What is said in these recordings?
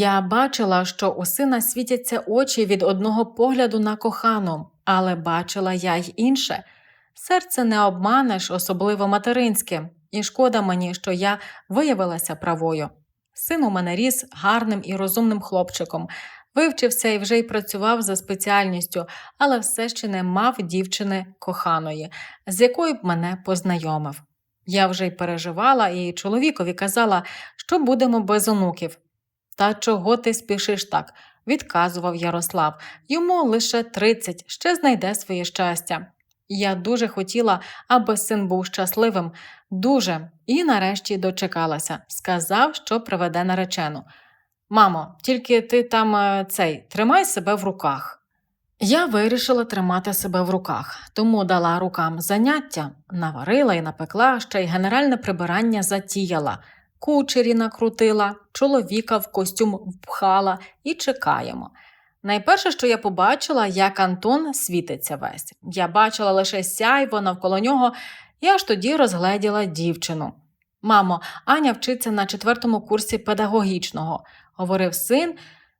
Я бачила, що у сина світяться очі від одного погляду на кохану, але бачила я й інше. Серце не обманеш, особливо материнське, і шкода мені, що я виявилася правою. Син у мене ріс гарним і розумним хлопчиком, вивчився і вже й працював за спеціальністю, але все ще не мав дівчини коханої, з якою б мене познайомив. Я вже й переживала і чоловікові казала, що будемо без онуків. Та чого ти спішиш так? відказував Ярослав. Йому лише тридцять, ще знайде своє щастя. Я дуже хотіла, аби син був щасливим, дуже, і нарешті дочекалася. Сказав, що приведе наречену. Мамо, тільки ти там е, цей тримай себе в руках. Я вирішила тримати себе в руках, тому дала рукам заняття, наварила і напекла, ще й генеральне прибирання затіяла, кучері накрутила, чоловіка в костюм впхала і чекаємо. Найперше, що я побачила, як Антон світиться весь. Я бачила лише сяйво навколо нього, і аж тоді розгледіла дівчину. Мамо, Аня вчиться на четвертому курсі педагогічного, говорив син,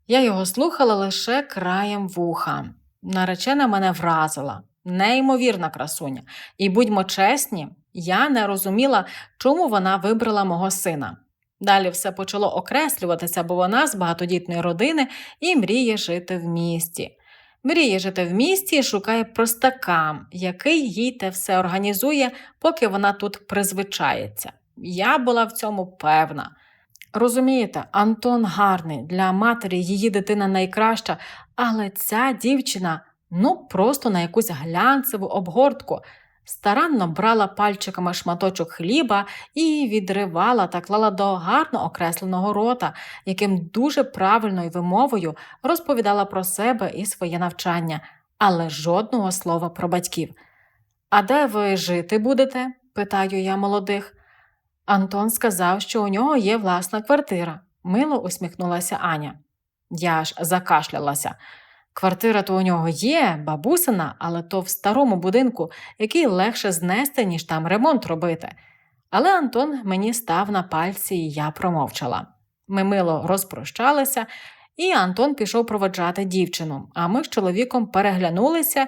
я його слухала лише краєм вуха. Наречена мене вразила, неймовірна красуня. І будьмо чесні, я не розуміла, чому вона вибрала мого сина. Далі все почало окреслюватися, бо вона з багатодітної родини і мріє жити в місті. Мріє жити в місті і шукає простака, який їй те все організує, поки вона тут призвичається. Я була в цьому певна. Розумієте, Антон гарний, для матері її дитина найкраща, але ця дівчина ну просто на якусь глянцеву обгортку. Старанно брала пальчиками шматочок хліба і відривала та клала до гарно окресленого рота, яким дуже правильною вимовою розповідала про себе і своє навчання, але жодного слова про батьків. А де ви жити будете? питаю я молодих. Антон сказав, що у нього є власна квартира, мило усміхнулася Аня. Я ж закашлялася. Квартира то у нього є, бабусина, але то в старому будинку, який легше знести, ніж там ремонт робити. Але Антон мені став на пальці, і я промовчала. Ми мило розпрощалися, і Антон пішов проводжати дівчину, а ми з чоловіком переглянулися,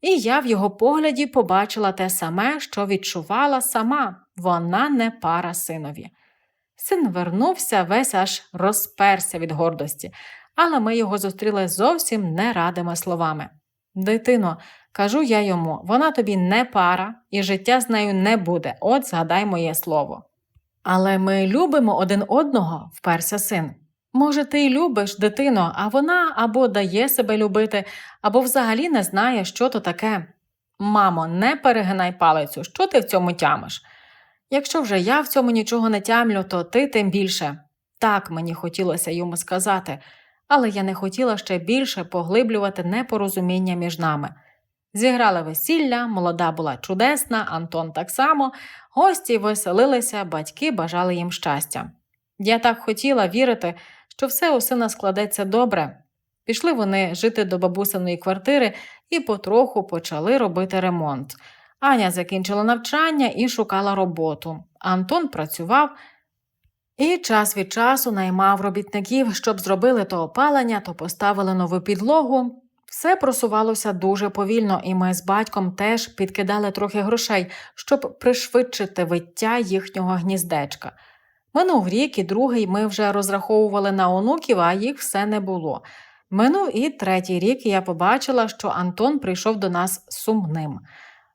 і я в його погляді побачила те саме, що відчувала сама вона не пара синові. Син вернувся, весь аж розперся від гордості але ми його зустріли зовсім не радими словами. Дитино, кажу я йому, вона тобі не пара, і життя з нею не буде, от згадай моє слово. Але ми любимо один одного, вперся син. Може, ти й любиш дитино, а вона або дає себе любити, або взагалі не знає, що то таке. Мамо, не перегинай палицю, що ти в цьому тямиш? Якщо вже я в цьому нічого не тямлю, то ти тим більше. Так мені хотілося йому сказати, але я не хотіла ще більше поглиблювати непорозуміння між нами. Зіграли весілля, молода була чудесна, Антон так само, гості веселилися, батьки бажали їм щастя. Я так хотіла вірити, що все у сина складеться добре. Пішли вони жити до бабусиної квартири і потроху почали робити ремонт. Аня закінчила навчання і шукала роботу. Антон працював, і час від часу наймав робітників, щоб зробили то опалення, то поставили нову підлогу. Все просувалося дуже повільно, і ми з батьком теж підкидали трохи грошей, щоб пришвидшити виття їхнього гніздечка. Минув рік і другий ми вже розраховували на онуків, а їх все не було. Минув і третій рік і я побачила, що Антон прийшов до нас сумним.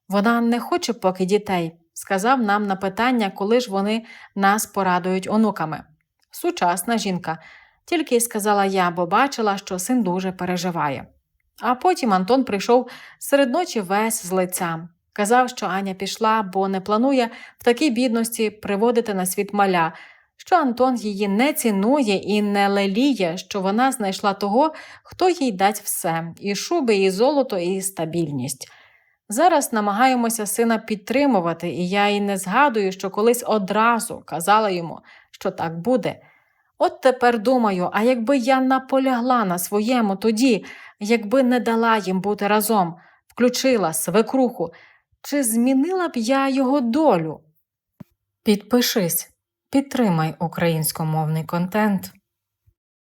Вона не хоче поки дітей сказав нам на питання, коли ж вони нас порадують онуками. Сучасна жінка, тільки й сказала я, бо бачила, що син дуже переживає. А потім Антон прийшов серед ночі весь з лиця. Казав, що Аня пішла, бо не планує в такій бідності приводити на світ маля, що Антон її не цінує і не леліє, що вона знайшла того, хто їй дасть все і шуби, і золото, і стабільність. Зараз намагаємося сина підтримувати, і я й не згадую, що колись одразу казала йому, що так буде. От тепер думаю, а якби я наполягла на своєму тоді, якби не дала їм бути разом, включила свекруху, чи змінила б я його долю? Підпишись, підтримай українськомовний контент.